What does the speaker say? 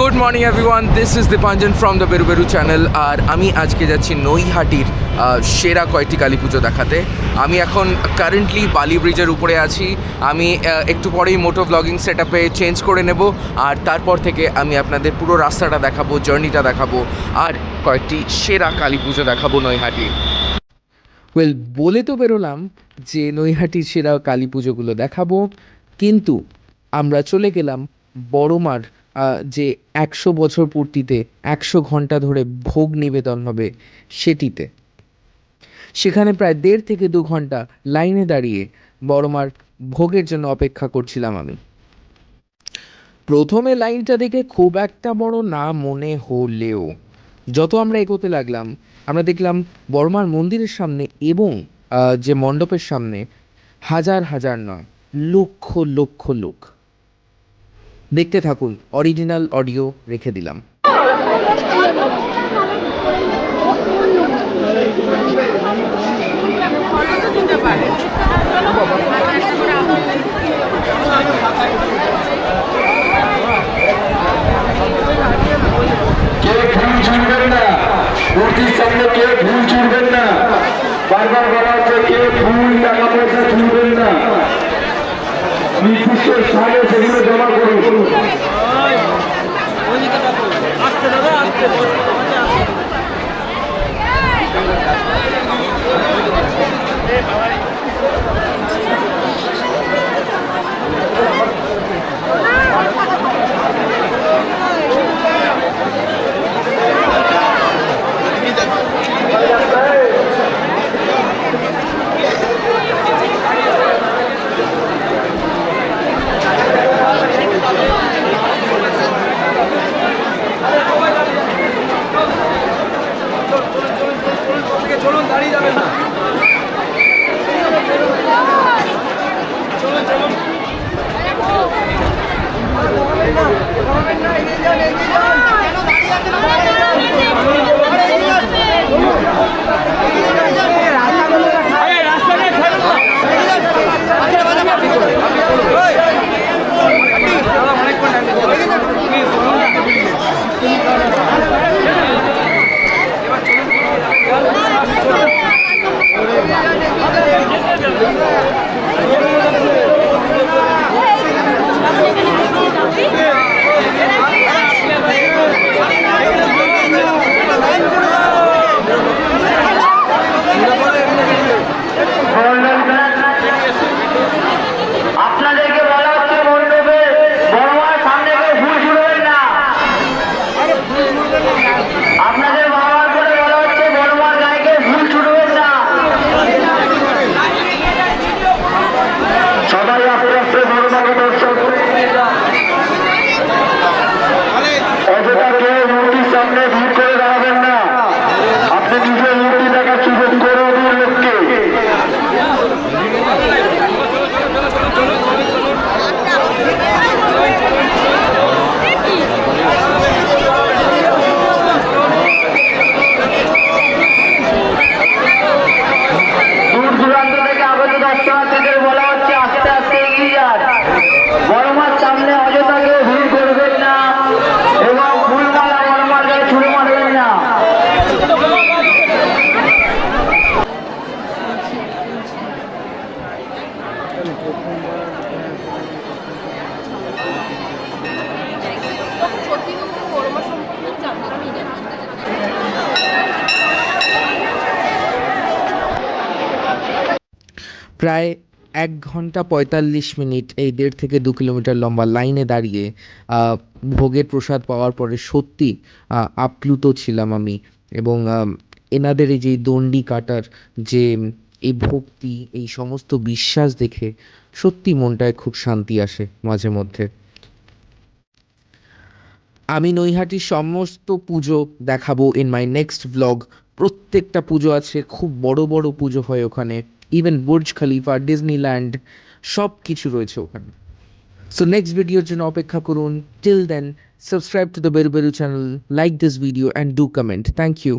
Good morning everyone this is Dipanjan from the Beru Beru channel আর আমি আজকে যাচ্ছি নৈহাটির সেরা কয়েকটি কালী পুজো দেখাতে। আমি এখন কারেন্টলি বালি ব্রিজের উপরে আছি। আমি একটু পরেই মোটো ব্লগিং সেট আপে চেঞ্জ করে নেব। আর তারপর থেকে আমি আপনাদের পুরো রাস্তাটা দেখাবো জার্নিটা দেখাবো। আর কয়েকটি সেরা কালী পুজো দেখাবো নৈহাটির ওয়েল বলে তো বেরোলাম যে নৈহাটির সেরা কালী পুজোগুলো দেখাবো। কিন্তু আমরা চলে গেলাম বড়মার যে একশো বছর পূর্তিতে, একশো ঘণ্টা ধরে ভোগ নিবেদন হবে সেটিতে। সেখানে প্রায় দেড় থেকে দু ঘণ্টা লাইনে দাঁড়িয়ে বড়মার ভোগের জন্য অপেক্ষা করছিলাম আমি। প্রথমে লাইনটা দেখে খুব একটা বড় না মনে হলেও, যত আমরা এগোতে লাগলাম, আমরা দেখলাম বর্মার মন্দিরের সামনে এবং যে মণ্ডপের সামনে হাজার হাজার নয়, লক্ষ লক্ষ লোক। দেখতে থাকুন অরিজিনাল অডিও রেখে দিলাম। নির্দিষ্ট সামনে সেগুলো জমা করুন আপনাদেরকে প্রায় এক ঘণ্টা পঁয়তাল্লিশ মিনিট, এই দেড় থেকে দু কিলোমিটার লম্বা লাইনে দাঁড়িয়ে ভোগের প্রসাদ পাওয়ার পরে সত্যি আপ্লুত ছিলাম আমি এবং এনাদের এই যে দণ্ডি কাটার যে এই ভক্তি, এই সমস্ত বিশ্বাস দেখে সত্যি মনটায় খুব শান্তি আসে মাঝে মধ্যে। আমি নৈহাটির সমস্ত পুজো দেখাবো ইন মাই নেক্সট ব্লগ প্রত্যেকটা পুজো আছে, খুব বড় বড় পুজো হয় ওখানে। ইভেন বুর্জ খলিফা ডিজনিল্যান্ড সব কিছু রয়েছে ওখানে। সো নেক্সট ভিডিওর জন্য অপেক্ষা করুন। Till then subscribe to the Beru Beru channel like this video and do comment thank you